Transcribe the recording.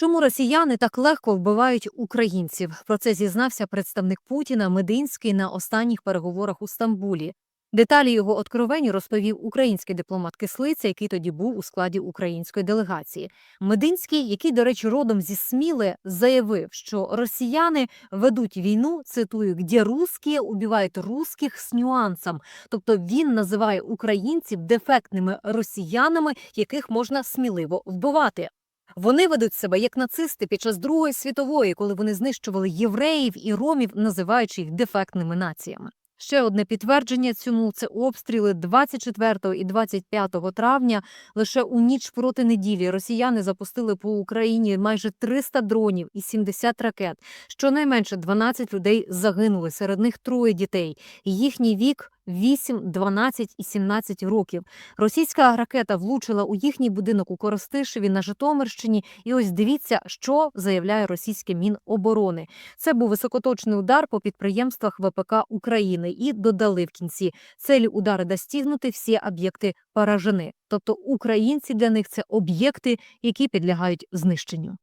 Чому росіяни так легко вбивають українців? Про це зізнався представник Путіна Мединський на останніх переговорах у Стамбулі. Деталі його откровень розповів український дипломат Кислиця, який тоді був у складі української делегації. Мединський, який, до речі, родом зі Сміли, заявив, що росіяни ведуть війну, цитую, «где русські убивають русських з нюансом. Тобто він називає українців дефектними росіянами, яких можна сміливо вбивати. Вони ведуть себе як нацисти під час Другої світової, коли вони знищували євреїв і ромів, називаючи їх дефектними націями. Ще одне підтвердження цьому це обстріли 24 і 25 травня. Лише у ніч проти неділі росіяни запустили по Україні майже 300 дронів і 70 ракет. Щонайменше 12 людей загинули, серед них троє дітей. Їхній вік 8, 12 і 17 років. Російська ракета влучила у їхній будинок у Коростишеві на Житомирщині. І ось дивіться, що заявляє російське Міноборони. Це був високоточний удар по підприємствах ВПК України. І додали в кінці целі удари достигнути всі об'єкти поражені. Тобто українці для них це об'єкти, які підлягають знищенню.